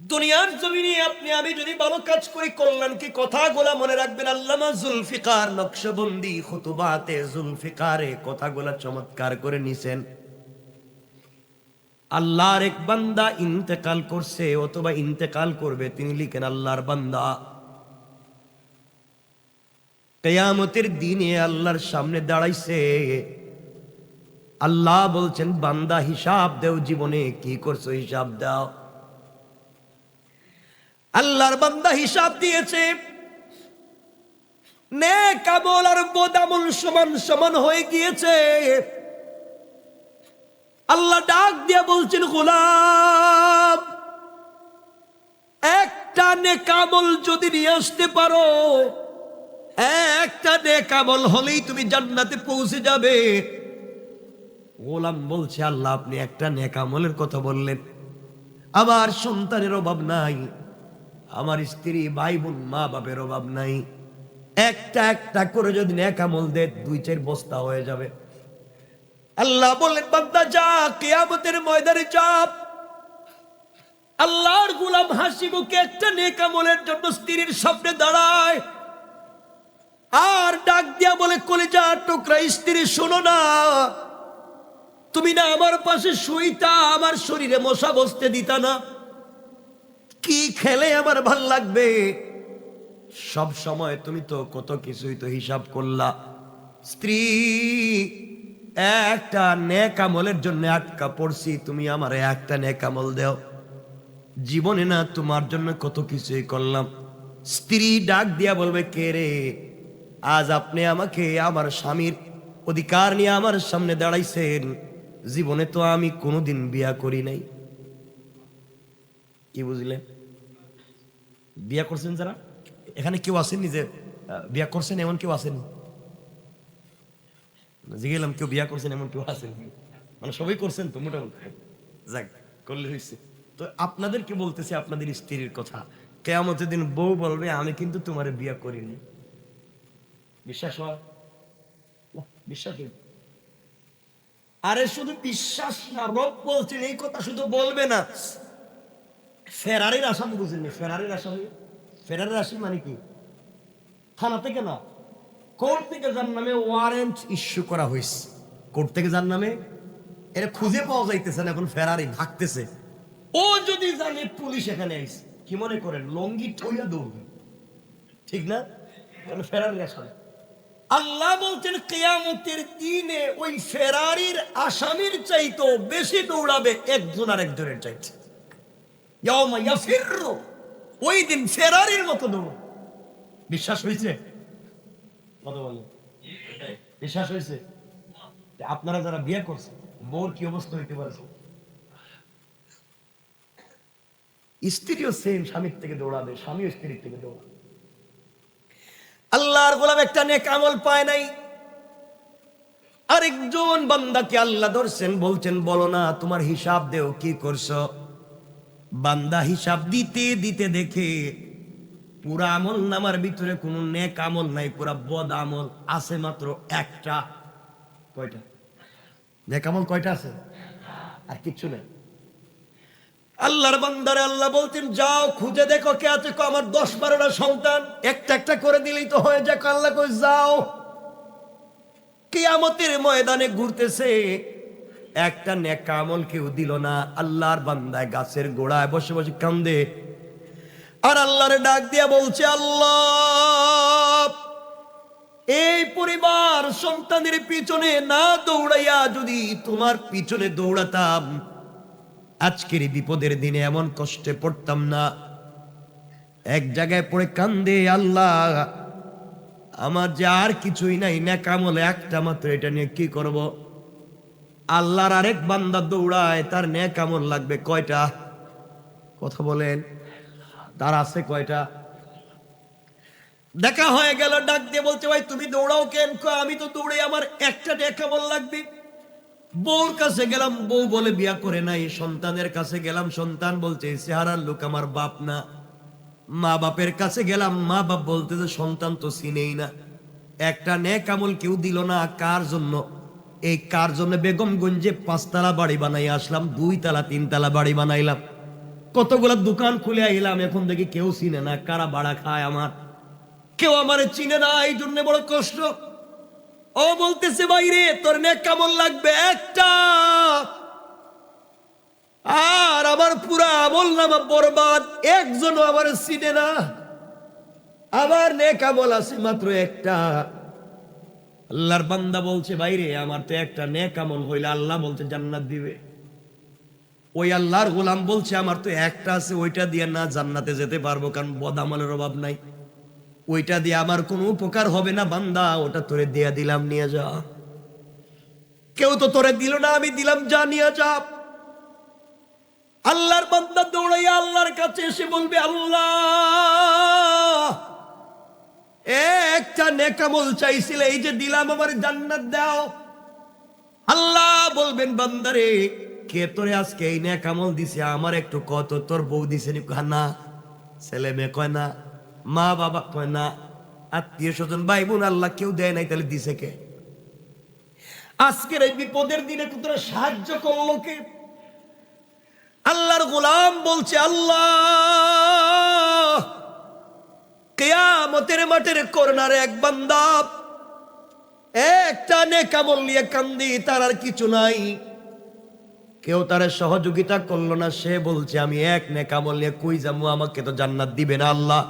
দুনিয়ার জমিনে আপনি, আমি যদি ভালো কাজ করি, কল্যাণ কি কথাগুলা মনে রাখবেন? আল্লামা জুলফিকার নকশবন্দি খুতুবাতে জুলফিকারে কথাগুলা চমৎকার করে নিছেন। আল্লাহর এক বান্দা ইন্তেকাল করছে, অথবা ইন্তেকাল করবে, তিনি লিখেন আল্লাহর বান্দা। কেয়ামতের দিনে আল্লাহর সামনে দাঁড়াইছে। আল্লাহ বলছেন, বান্দা হিসাব দেও, জীবনে কি করছ হিসাব দাও। আল্লাহর বান্দা হিসাব দিয়েছে। নে কামল আর বোদামল সমান সমান হয়ে গিয়েছে। আল্লাহ ডাক দিয়ে বলছেন, গোলাম, একটা নেকামল যদি নিয়ে আসতে পারো একটা নেকামল হলেই তুমি জান্নাতে পৌঁছে যাবে। গোলাম বলছে, আল্লাহ, আপনি একটা নেকামলের কথা বললেন। আমার সন্তানের অভাব নাই। আমার স্ত্রী, ভাই বোন, মা বাপের অভাব নাই। একটা একটা করে যদি নেকামল দে দুই চার বস্তা হয়ে যাবে। আল্লাহ বললেন, বান্দা, যা কেয়ামতের ময়দানে চাপ আল্লাহর গুলাম হাসি মুখে একটা নেকামলের জন্য স্ত্রীর সামনে দাঁড়ায়। আর ডাক দিয়া বলে, কলেজা টুকরা, স্ত্রী, শোনো না। তুমি না আমার পাশে শুইতা, আমার শরীরে মশা বসতে দিতা না। কি খেলে আমার ভালো লাগবে? সব সময় তুমি তো কত কিছুই তো হিসাব করলা। স্ত্রী, একটা নেকামলের জন্য আটকা পড়ছি, তুমি আমার একটা নেকামল দেও। জীবনে না তোমার জন্য কত কিছুই করলাম। স্ত্রী ডাক দিয়া বলবে, কে রে? আজ আপনি আমাকে আমার স্বামীর অধিকার নিয়ে আমার সামনে দাঁড়াইছেন। জীবনে তো আমি কোনোদিন বিয়া করি নাই। কি বুঝলেন বিয়া করছেন যারা? এখানে কেউ আসেননি যে বিয়া করছেন এমন কেউ আসেনি জিগেলাম কেউ বিয়া করছেন এমন কেউ আসেন মানে সবাই করছেন তো মোটামুটি। যাক, করলে হয়েছে তো আপনাদেরকে বলতেছি আপনাদের স্ত্রীর কথা। কেয়ামতের দিন বউ বলবে, আমি কিন্তু তোমার বিয়া করিনি। বিশ্বাস হয়? বিশ্বাস আরে শুধু বিশ্বাস না, রব বলছেন, এই কথা শুধু বলবে না। ফেরারির আসামি বুঝেননি ফেরারির আসামি ফেরারির আসামি মানে কি? থানা থেকে না, কোর্ট থেকে যার নামে ওয়ারেন্ট ইস্যু করা হয়েছে। কোর্ট থেকে যার নামে এটা খুঁজে পাওয়া যাইতেছে না, এখন ফেরারি ভাগতেছে। ও যদি জানে পুলিশ এখানে আইছে, কি মনে করেন, লঙ্গি ঠইয়া দৌড়বে? ঠিক না? তাহলে ফেরারির আসামি আল্লাহ বলছেন, কেয়ামতের দিনে ওই ফেরারির আসামির চাইতো বেশি দৌড়াবে একজন আর একজনের চাইতে। ওই দিন ফেরারির মতো দৌড় বিশ্বাস হয়েছে বিশ্বাস হয়েছে আপনারা যারা বিয়ে করছেন বউর কি অবস্থা হইতে পারে স্ত্রীও সেম স্বামীর থেকে দৌড়াবে স্বামীও স্ত্রীর থেকে দৌড়াবে আল্লাহর গোলাম একটা নেক আমল পায় নাই আরেকজন বান্দাকে আল্লাহ ধরছেন বলছেন বলো না তোমার হিসাব দেও কি করছ বান্দা হিসাব দিতে দিতে দেখে পুরা আমল নামার ভিতরে কোন নেক আমল নাই, পুরা বদ আমল আছে মাত্র একটা। কয়টা? নেক আমল কয়টা আছে? আর কিচ্ছু নেই। আল্লাহর বান্দারে আল্লাহ বলতেন যাও, খুঁজে দেখো কে আছে। কো আমার দশ বারোটা সন্তান। একটা একটা করে দিলেই তো হয়ে যাক আল্লাহ কই যাও। কিয়ামতের ময়দানে ঘুরতেছে একটা নেকা আমল কেউ দিল না, আল্লাহর বান্দায় গাছের গোড়ায় বসে বসে কান্দে। আর আল্লাহরে ডাক দিয়া বলছে, আল্লাহ, এই পরিবার সন্তানের পিছনে না দৌড়াইয়া যদি তোমার পিছনে দৌড়াতাম, আজকের বিপদের দিনে এমন কষ্টে পড়তাম না। এক জায়গায় পড়ে কান্দে, আল্লাহ, আমার যে আর কিছুই নাই নেকামল একটা মাত্র, এটা নিয়ে কি করব? আল্লাহর আরেক বান্দা দৌড়ায়, তার নেকামল লাগবে কয়টা? কথা বলেন। তার আছে কয়টা? দেখা হয়ে গেল, ডাক দিয়ে বলছে, ভাই, তুমি দৌড়াও কেন? আমি তো দৌড়ে আমার একটা নেকামল লাগবে। বউর কাছে গেলাম, বউ বলে, বিয়া করে নাই, সন্তানের কাছে গেলাম, সন্তান বলছে, "এই চেহারার লোক আমার বাপ না। মা বাপের কাছে গেলাম, মা বাপ বলতে যে সন্তান তো চিনেই না। একটা নেক আমল কেউ দিল না, কার জন্য? এই কার জন্য বেগমগঞ্জে পাঁচতলা বাড়ি বানাই আসলাম দুই তালা তিন তালা বাড়ি বানাইলাম। কতগুলা দোকান খুলে আইলাম, এখন দেখি কেউ চিনে না, কারা বাড়া খায় আমার? কেউ আমার চিনে না, এই জন্য বড় কষ্ট। ও বলতেছে বাইরে তোর নে কেমন লাগবে একটা। আর আমার পুরা নামা বরবাদ, একজনও আমার চিনে না। আমার নেক আমল আছে মাত্র একটা। আল্লাহর বান্দা বলছে, বাইরে আমার তো একটা নেক আমল হইলে আল্লাহ বলতে জান্নাত দিবে। ওই আল্লাহর গোলাম বলছে, আমার তো একটা আছে, ওইটা দিয়ে না জান্নাতে যেতে পারব, কারণ বদ আমলের অভাব নাই। ওইটা দিয়ে আমার কোনো উপকার হবে না, বান্দা, ওটা তোরে দিয়ে দিলাম, নিয়ে যা। কেউ তো তোরে দিল না, আমি দিলাম, যা, নিয়ে যা। আল্লাহর বান্দা দৌড়াইয়া আল্লাহর কাছে এসে বলবে, আল্লাহ একটা নেকামল চাইছিলে, এই যে দিলাম আমার জান্নাত দাও। আল্লাহ বলবেন, বান্দারে, কে তোরে আজকে এই নেকামল দিছে? আমার একটু কত, তোর বউ দিছে নি? ছেলে মেয়ে কয়, না। মা বাবা কয়, না। আত্মীয় স্বজন, ভাই বোন, আল্লাহ কেউ দেয় নাই, তাহলে দিছে কে? আজকের এই বিপদের দিনে তোরা সাহায্য করল কে? আল্লাহর গোলাম বলছে, আল্লাহ কেয়ামতের মাঠের করোনার এক বান্দা একটা নেকামল নিয়ে কান্দি, তার আর কিছু নাই। কেউ তার সহযোগিতা করল না, সে বলছে, আমি এক নেকামল নিয়ে কই যাব? আমাকে তো জান্নাত দিবে না আল্লাহ।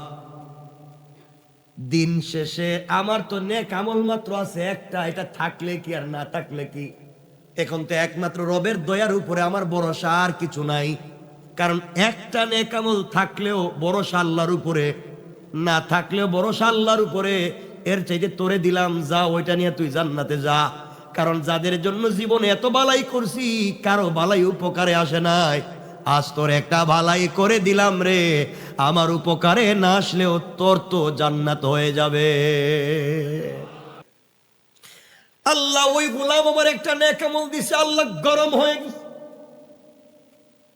দিন শেষে আমার তো নেকামল মাত্র আছে একটা, এটা থাকলে কি আর না থাকলে কি? এখন তো একমাত্র রবের দয়ার উপরে আমার ভরসা আর কিছু নাই। কারণ একটা নেকামল থাকলেও ভরসা আল্লাহর উপরে না থাকলেও ভরসা আল্লাহর উপরে। এর চাইতে তোরে দিলাম, যা, ওইটা নিয়ে তুই জান্নাতে যা। কারণ যাদের জন্য জীবনে এত বালাই করছি, কারও বালাই উপকারে আসে নাই। আজ তোর একটা বালাই করে দিলাম রে। আমার উপকারে না আসলেও তোর তো জান্নাত হয়ে যাবে। আল্লাহ ওই গোলাম আমার একটা নেকামল দিছে, আল্লাহ গরম হয়ে গেছে।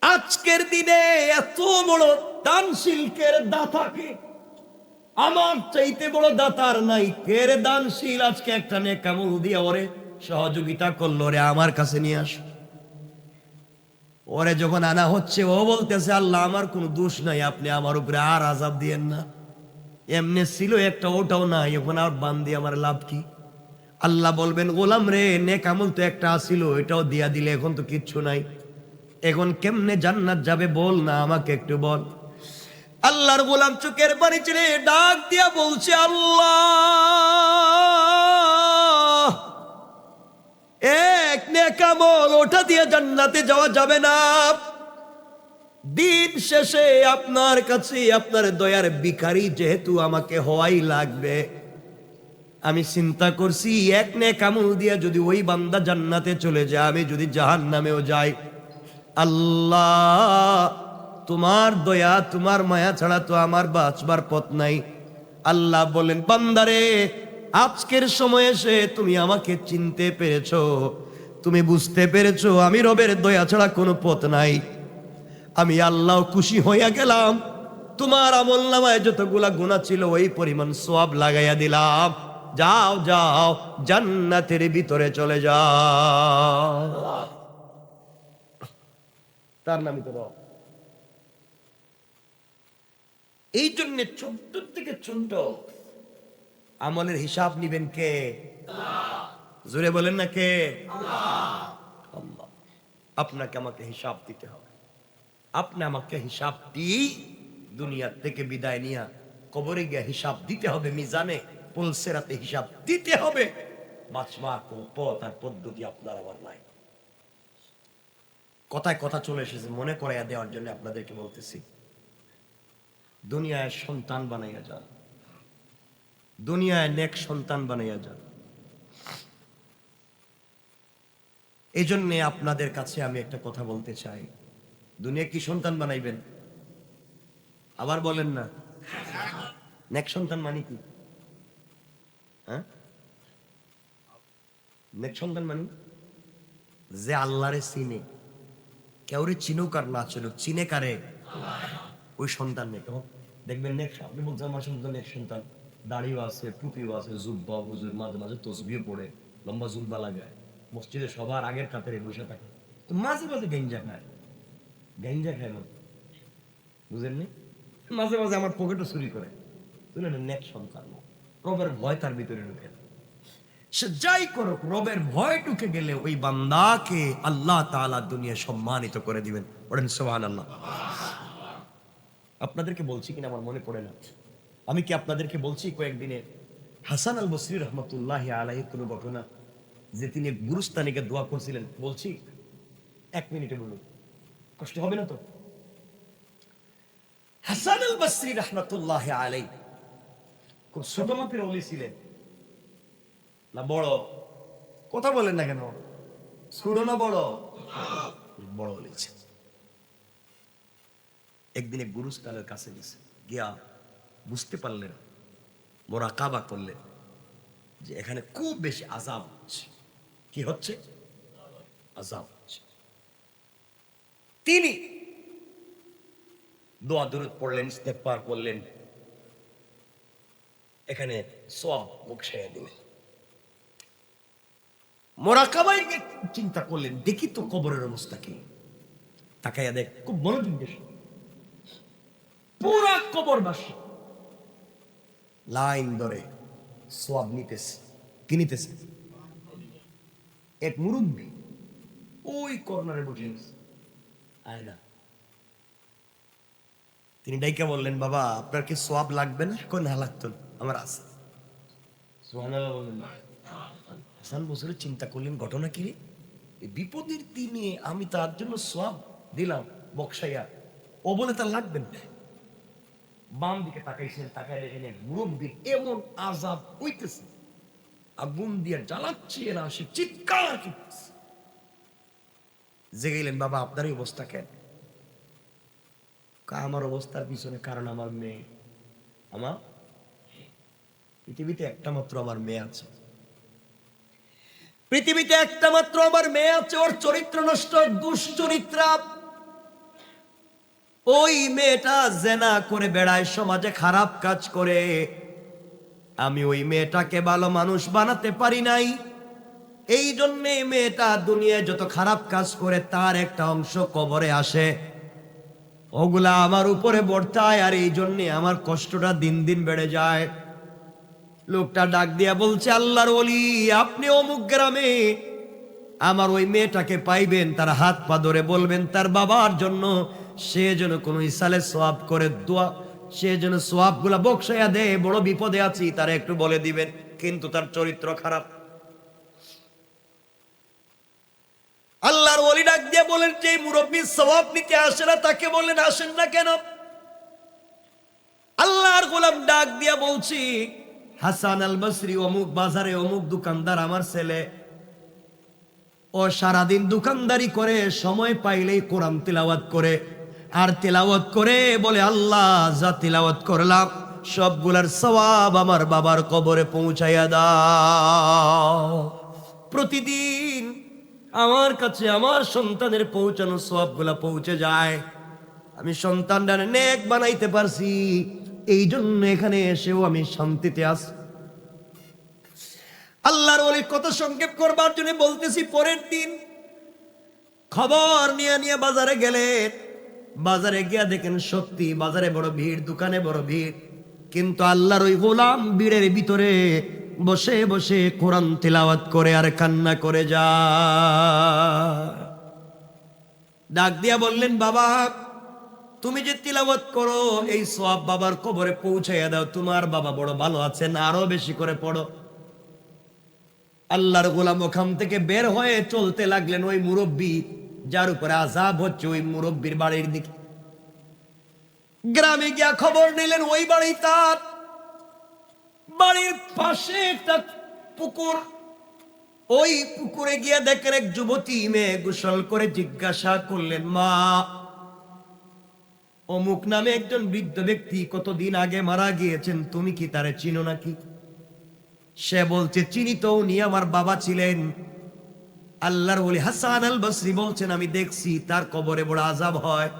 আজকের দিনে এত বড় দান শিল্পের দাতাকে আমার চাইতে বড় দাতার নাই। কের দানশীল আজকে একটা নেকামল দিয়ে ওরে সহযোগিতা করল রে আমার কাছে নিয়ে আস। ওরে যখন আনা হচ্ছে, ও বলতেছে, আল্লাহ, আমার কোনো দোষ নাই, আপনি আমার উপরে আর আজাব দিয়েন না। এমনি ছিল, একটা ওটাও নাই, এখন আর বান্দি আমার লাভ কি? আল্লাহ বলবেন, গোলাম রে নেক আমল তো একটা আসিল এটাও দিয়া দিলে এখন তো কিচ্ছু নাই। এখন কেমনে জান্নাত যাবে বল না, আমাকে একটু বল। আল্লাহর গোলাম চোখের পানি ছেড়ে ডাক দিয়া বলছে, আল্লাহ, এক ওটা দিয়ে জান্নাতে যাওয়া যাবে না। দিন শেষে আপনার কাছে আপনার দয়ার বিকারি যেহেতু আমাকে হওয়াই লাগবে। আমি চিন্তা করছি, এক নে কামল দিয়া যদি ওই বান্দা জান্নাতে চলে যায়, আমি যদি জাহান নামেও যাই, আল্লাহ তোমার দয়া, তোমার মায়া ছাড়া তো আমার বাঁচবার পথ নাই। আল্লাহ বলেন, বান্দারে, আজকের সময় এসে তুমি আমাকে চিনতে পেরেছ। তুমি বুঝতে পেরেছ, আমি রবের দয়া ছাড়া কোনো পথ নাই। আমি আল্লাহ খুশি হইয়া গেলাম। তোমার আমল নামায় যতগুলা গুণা ছিল, ওই পরিমাণ সব লাগাইয়া দিলাম। যাও যাও, জান্নাতের ভিতরে চলে যাও। তার নামই তো রব। এই জন্য ছোট্ট থেকে ছোট্ট আমলের হিসাব নিবেন কে? জোরে বলেন না কে? আল্লাহ। আপনাকে আমাকে হিসাব দিতে হবে। আপনি আমাকে হিসাব দিই দুনিয়ার থেকে বিদায় নিয়া কবরে গিয়ে হিসাব দিতে হবে মিজানে। পুলসেরাতে হিসাব দিতে হবে। বাঁচবার পথ আর পদ্ধতি আপনার আমার নাই। কথায় কথা চলে এসেছে। মনে করাইয়া দেওয়ার জন্য আপনাদেরকে বলতেছি। দুনিয়ায় সন্তান বানাইয়া যান দুনিয়ায় নেক সন্তান বানাইয়া যান এই জন্যে আপনাদের কাছে আমি একটা কথা বলতে চাই। দুনিয়া কি সন্তান বানাইবেন? আবার বলেন না। নেক সন্তান মানে কি? হ্যাঁ? নেক সন্তান মানে যে আল্লাহরে চিনে। কেউরে চিনুক আর না চিনুক, চিনে কারে? ওই সন্তান নেই। কেমন দেখবেন নেক্সট আপনি বলছেন, আমার সন্তান নেক সন্তান। দাড়িও আছে, টুপিও আছে, জুব্বা, হুজুর, মাঝে মাঝে তসবিও পড়ে, লম্বা জুব্বা লাগায়। মসজিদে সবার আগের কাতারে বসে থাকে। তো মাঝে মাঝে গেঞ্জা খায়। গেঞ্জা খায় না? বুঝেননি মাঝে মাঝে আমার পকেটও চুরি করে। তুলে নেক সন্তান। রবের ভয় তার ভিতরে ঢুকে সে যাই করুক, রবের ভয় ঢুকে গেলে ওই বান্দাকে আল্লাহ তাআলা দুনিয়া সম্মানিত করে দিবেন। পড়েন সুবহানাল্লাহ। আপনাদেরকে বলছি কিনা আমার মনে পড়ে না। আমি কি আপনাদেরকে বলছি কয়েকদিনে? হাসান আল বসরি রহমতুল্লাহ আলাই কোনো ঘটনা যে তিনি গুরুস্তানিকে দোয়া করছিলেন? বলছি, এক মিনিটে বলুন। কষ্ট হবে না তো? হাসান আল বসরি রহমতুল্লাহ আলাই খুব ছোট মাপের অলি ছিলেন। না বড়? কথা বলেন না কেন? ছোট না বড়? বড় অলি ছিলেন। একদিনে গুরুস্থানের কাছে গেছে। গিয়া বুঝতে পারলেন মোরা কাবা করলেন যে এখানে খুব বেশি আজাব হচ্ছে। কি হচ্ছে? আজাব হচ্ছে। তিনি দোয়া দূরত পড়লেন ইস্তেকবার করলেন। এখানে সব বকশাইয়া দিলেন। মোরাকাবাই চিন্তা করলেন, দেখি তো কবরের অবস্থা কি। তাকাইয়া দেখ, খুব মনোযোগ দিয়ে শোন। পুরা কবরবাসী। লাইন ধরে সোয়াব নিতেছে কি নিতেছে? এক মুরব্বী। ওই কর্নারে বসে আছে। আয় না। তিনি ডাইকা বললেন বাবা আপনার কি সোয়াব লাগবে না? কোন না লাগতো আমার আছে। হাসান বছরে চিন্তা করলেন ঘটনা কি বিপদের দিনে আমি তার জন্য সোয়াব দিলাম বক্সাইয়া ও বলে তার লাগবে না। বাম দিকে তাকাইছেন তাকাই দেখেন মুরব্বীর এমন আজাব হইতেছে, আগুন দিয়ে জ্বালাচ্ছে না সে চিৎকার করতেছে। জেগেলেন বাবা আপনার অবস্থা কেন? আমার অবস্থার পিছনে কারণ আমার মেয়ে। আমার পৃথিবীতে একটা মাত্র আমার মেয়ে আছে। পৃথিবীতে একটা মাত্র আমার মেয়ে আছে, ওর চরিত্র নষ্ট, দুশ্চরিত্রা ওই মেয়েটা জেনা করে বেড়ায়, সমাজে খারাপ কাজ করে। আমি ওই মেয়েটাকে ভালো মানুষ বানাতে পারি নাই। এই জন্যে মেয়েটা দুনিয়ায় যত খারাপ কাজ করে, তার একটা অংশ কবরে আসে। ওগুলা আমার উপরে বর্তায় আর এই জন্যে আমার কষ্টটা দিন দিন বেড়ে যায়। লোকটা ডাক দিয়া বলছে, আল্লাহর ওলি, আপনি অমুক গ্রামে আমার ওই মেয়েটাকে পাইবেন, তার হাত পা ধরে বলবেন, তার বাবার জন্য সে যেন কোনো ইসালে সোয়াব করে দোয়া, সে যেন সোয়াবগুলা বকসাইয়া দে বড় বিপদে আছি, তারা একটু বলে দিবেন, কিন্তু তার চরিত্র খারাপ। আল্লাহর ওলি ডাক দিয়ে বলেন যে মুরব্বী সওয়াব নিতে আসে না, তাকে বললেন, আসেন না কেন? আল্লাহর গোলাম ডাক দিয়া বলছি, হাসান আল বসরি অমুক বাজারে, অমুক দোকানদার আমার ছেলে। ও সারাদিন দোকানদারি করে, সময় পাইলেই কোরআন তিলাওয়াত করে। আর তিলাওয়াত করে বলে, আল্লাহ, যা তিলাওয়াত করলাম, সবগুলার সওয়াব আমার বাবার কবরে পৌঁছাইয়া দাও। প্রতিদিন আমার কাছে আমার সন্তানের পৌঁছানো সবগুলা পৌঁছে যায়। আমি সন্তানটা নেক বানাইতে পারছি এই জন্য এখানে এসেও আমি শান্তিতে আছি। আল্লাহর ওলি কত সংক্ষেপ করবার জন্য বলতেছি, পরের দিন খবর নিয়ে নিয়ে বাজারে গেলেন। বাজারে গিয়া দেখেন সত্যি বাজারে বড় ভিড়, দোকানে বড় ভিড়। কিন্তু আল্লাহর ওই গোলাম ভিড়ের ভিতরে বসে বসে কোরআন তিলাওয়াত করে আর কান্না করে যা ডাক দিয়া বললেন, বাবা, তুমি যে তিলাওয়াত করো, এই সব বাবার কবরে পৌঁছাইয়া দাও। তোমার বাবা বড় ভালো আছেন, আরও বেশি করে পড়ো। আল্লাহর গোলাম ওখান থেকে বের হয়ে চলতে লাগলেন ওই মুরব্বী। যার উপরে আজাব হচ্ছে ওই মুরব্বীর বাড়ির দিকে। গ্রামে গিয়া খবর নিলেন, ওই বাড়ি তার। বাড়ির পাশে একটা পুকুর। ওই পুকুরে গিয়ে দেখেন এক যুবতী মেয়ে গোসল করে জিজ্ঞাসা করলেন, মা, অমুক নামে একজন বৃদ্ধ ব্যক্তি কতদিন আগে মারা গিয়েছেন, তুমি কি তারে চিনো নাকি? সে বলছে, চিনি তো, উনি আমার বাবা ছিলেন। আল্লাহর বলি, হাসান আল বসরি বলছেন, আমি দেখছি তার কবরে বড় আজাব হয়।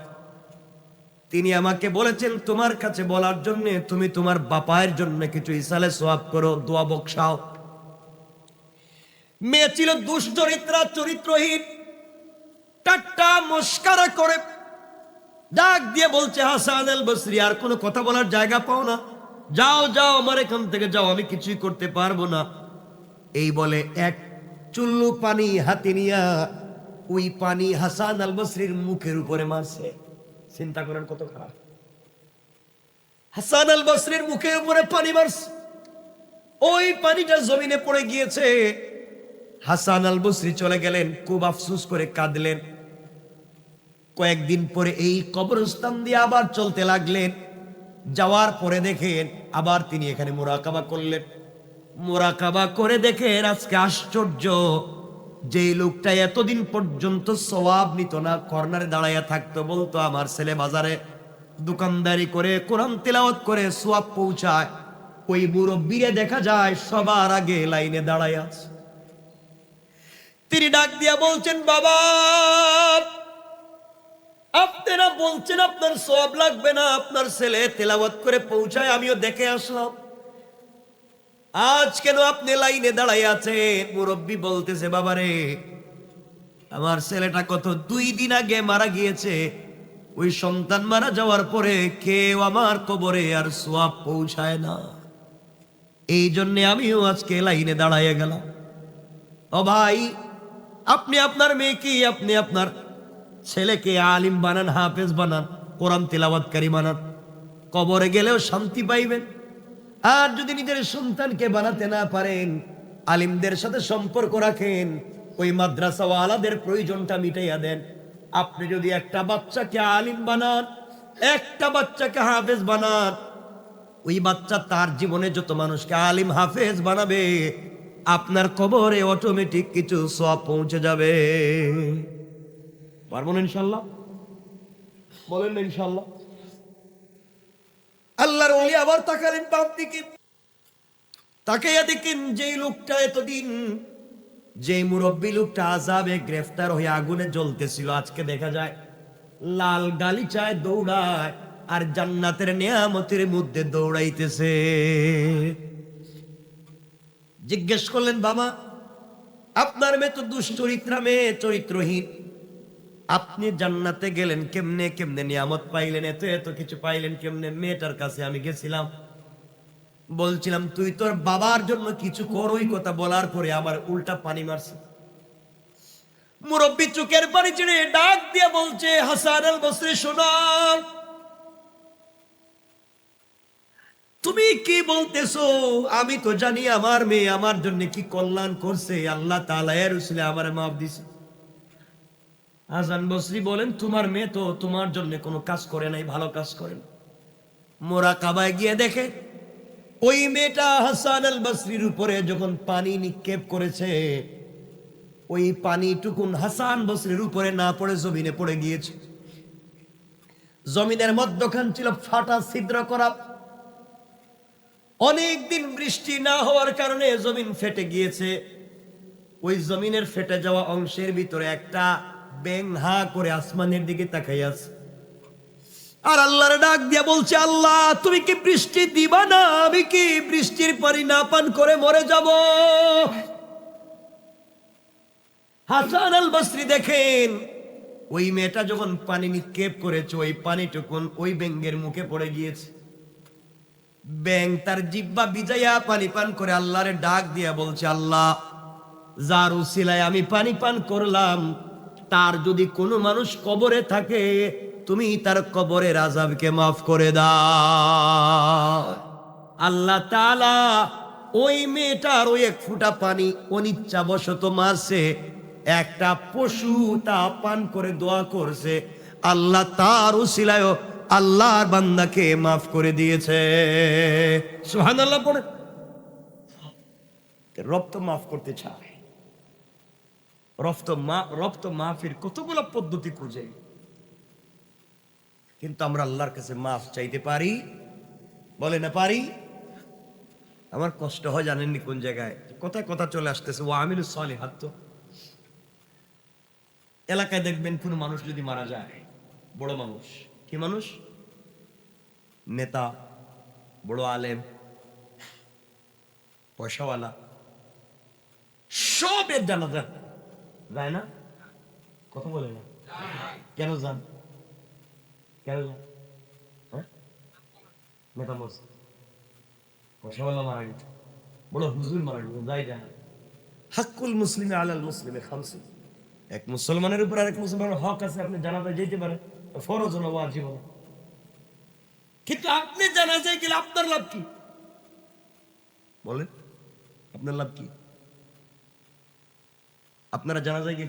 তিনি আমাকে বলেছেন, তোমার কাছে বলার জন্য তুমি তোমার বাপায়ের জন্য কিছু ইসালে সোয়াব করো, দোয়া বকসাও মেয়ে ছিল দুশ্চরিত্রা, চরিত্রহীন। টাট্টা মস্কারা করে ডাক দিয়ে বলছে, হাসান আল বসরি আর কোনো কথা বলার জায়গা পাও না। যাও যাও, আমার এখান থেকে যাও, আমি কিছুই করতে পারব না। এই বলে এক চুল্লু পানি হাতে নিয়া ওই পানি হাসান আল বসরির মুখের উপরে মারছে। চিন্তা করেন কত খারাপ। হাসান আল বসরির মুখের উপরে পানি মারছে। ওই পানিটা জমিনে পড়ে গিয়েছে। হাসান আল বসরি চলে গেলেন, খুব আফসুস করে কাঁদলেন। কয়েকদিন পরে এই কবরস্থান দিয়ে আবার চলতে লাগলেন। যাওয়ার পরে দেখেন আবার তিনি এখানে মোরাকাবা করলেন। মোরাকাবা করে দেখেন আজকে আশ্চর্য। যে লোকটা এতদিন পর্যন্ত সওয়াব নিত না, কর্নারে দাঁড়াইয়া থাকতো, বলতো, আমার ছেলে বাজারে দোকানদারি করে, কোরআন তেলাওয়াত করে সোয়াব পৌঁছায়। ওই মুরব্বীরে দেখা যায় সবার আগে লাইনে দাঁড়ায় তিনি ডাক দিয়া বলছেন, বাবা আপনারা বলছেন আপনার সব লাগবে না, আপনার ছেলে তেলাওয়াত করে পৌঁছায়, আমিও দেখে আসলাম। আজ কেন আপনি লাইনে দাঁড়াই আছেন? মুরব্বী বলতেছে, বাবারে, আমার ছেলেটা কত দুই দিন আগে মারা গিয়েছে। ওই সন্তান মারা যাওয়ার পরে কেউ আমার কবরে আর সোয়াব পৌঁছায় না। এই জন্যে আমিও আজকে লাইনে দাঁড়াইয়া গেলাম। ও ভাই, আপনি আপনার মেয়েকে আপনি আপনার ছেলেকে আলিম বানান, হাফেজ বানান, কোরআন তেলাওয়াতকারী বানান। কবরে গেলেও শান্তি পাইবেন। আর যদি নিজের সন্তানকে বানাতে না পারেন, আলিমদের সাথে সম্পর্ক রাখেন, ওই মাদ্রাসাওয়ালাদের প্রয়োজনটা মিটাইয়া দেন। আপনি যদি একটা বাচ্চাকে আলিম বানান, একটা বাচ্চাকে হাফেজ বানান, ওই বাচ্চা তার জীবনে যত মানুষকে আলিম হাফেজ বানাবে, আপনার কবরে অটোমেটিক কিছু সব পৌঁছে যাবে। পারব না ইনশাল্লাহ? বলেন না ইনশাল্লাহ? আল্লাহর ওলি আবার তাকালেন বাপ দিকে। তাকাইয়া দেখেন যেই লোকটা এতদিন যে মুরব্বী লোকটা আজাবে গ্রেফতার হয়ে আগুনে জ্বলতেছিল, আজকে দেখা যায় লাল গালিচায় দৌড়ায় আর জান্নাতের নিয়ামতের মধ্যে দৌড়াইতেছে। জিজ্ঞেস করলেন, বাবা, আপনার মেয়ে তো দুশ্চরিত্রা মেয়ে, চরিত্রহীন। আপনি জান্নাতে গেলেন কেমনে কেমনে নিয়ামত পাইলেন? এত এত কিছু পাইলেন কেমনে? মেয়েটার কাছে আমি গেছিলাম। বলছিলাম, তুই তোর বাবার জন্য কিছু কর, ওই কথা বলার পরে আমার উল্টা পানি মারছে। মুরব্বী চোখের পানি ছেড়ে ডাক দিয়ে বলছে, হাসান আল বসরি শোনার তুমি কি বলতেছো? আমি তো জানি আমার মেয়ে আমার জন্য কি কল্যাণ করছে। আল্লাহ তাআলা এর আমার মাফ দিছে। হাসান বসরি বলেন, তোমার মেয়ে তো তোমার জন্য কোনো কাজ করে নাই, ভালো কাজ করে না। মোরা কাবায় গিয়ে দেখে, ওই মেয়েটা হাসান আল বসরির উপরে যখন পানি নিক্ষেপ করেছে, ওই পানিটুকুন হাসান বসরির উপরে না পড়ে জমিনে পড়ে গিয়েছে। জমিনের মধ্যখান ছিল ফাটা ছিদ্র করা। অনেক দিন বৃষ্টি না হওয়ার কারণে জমিন ফেটে গিয়েছে। ওই জমিনের ফেটে যাওয়া অংশের ভিতরে একটা ব্যাং হা করে আসমানের দিকে তাকাই আছে। আর আল্লাহর ডাক দিয়া বলছে, আল্লাহ, তুমি কি বৃষ্টি দিবা না? আমি কি বৃষ্টির পানি না পান করে মরে যাব? হাসান আল বসরি দেখেন, ওই মেয়েটা যখন পানি নিক্ষেপ করেছে, ওই পানিটুকুন ওই ব্যাঙ্গের মুখে পড়ে গিয়েছে। ব্যাং তার জিব্বা বিজাইয়া পানি পান করে আল্লাহরে ডাক দিয়া বলছে, আল্লাহ, যার উসিলায় আমি পানি পান করলাম তার যদি কোনো মানুষ কবরে থাকে, তুমি তার কবরের আজাবকে মাফ করে দাও। আল্লাহ তাআলা ওই মেয়েটার ওই এক ফুটা পানি অনিচ্ছাবশত মারছে, একটা পশু তা পান করে দোয়া করছে। আল্লাহ তার উসিলায় আল্লাহর বান্দাকে মাফ করে দিয়েছে। সুবহানাল্লাহ পড়ে। রব তো মাফ করতে চায়। রব তো মা রব তো মাফির কতগুলো পদ্ধতি খুঁজে? কিন্তু আমরা আল্লাহর কাছে মাফ চাইতে পারি? বলে না পারি? আমার কষ্ট হয় জানেননি কোন জায়গায়? কোথায় কথা চলে আসতেছে? ও আমিল সলে হাত তো। এলাকায় দেখবেন কোনো মানুষ যদি মারা যায়, বড় মানুষ। কি মানুষ? নেতা, বড় আলেম, পয়সাওয়ালা। সবের জানা যায় যায় না? কথা বলে না। কেন যান? কেন হ্যাঁ? মসজিদ সবাই মারা গেছে। বড় হুজুর মারা গেছে যাই যায় হাক্কুল মুসলিমে আলাল মুসলিমে খামসি। এক মুসলমানের উপর আরেক মুসলমানের হক আছে, আপনি জানাতে যেতে পারেন। ফরজ হলো কিন্তু আপনি জানা যায় গেলে আপনার লাভ কি? বলেন, আপনার লাভ কি? আপনারা জানা যায়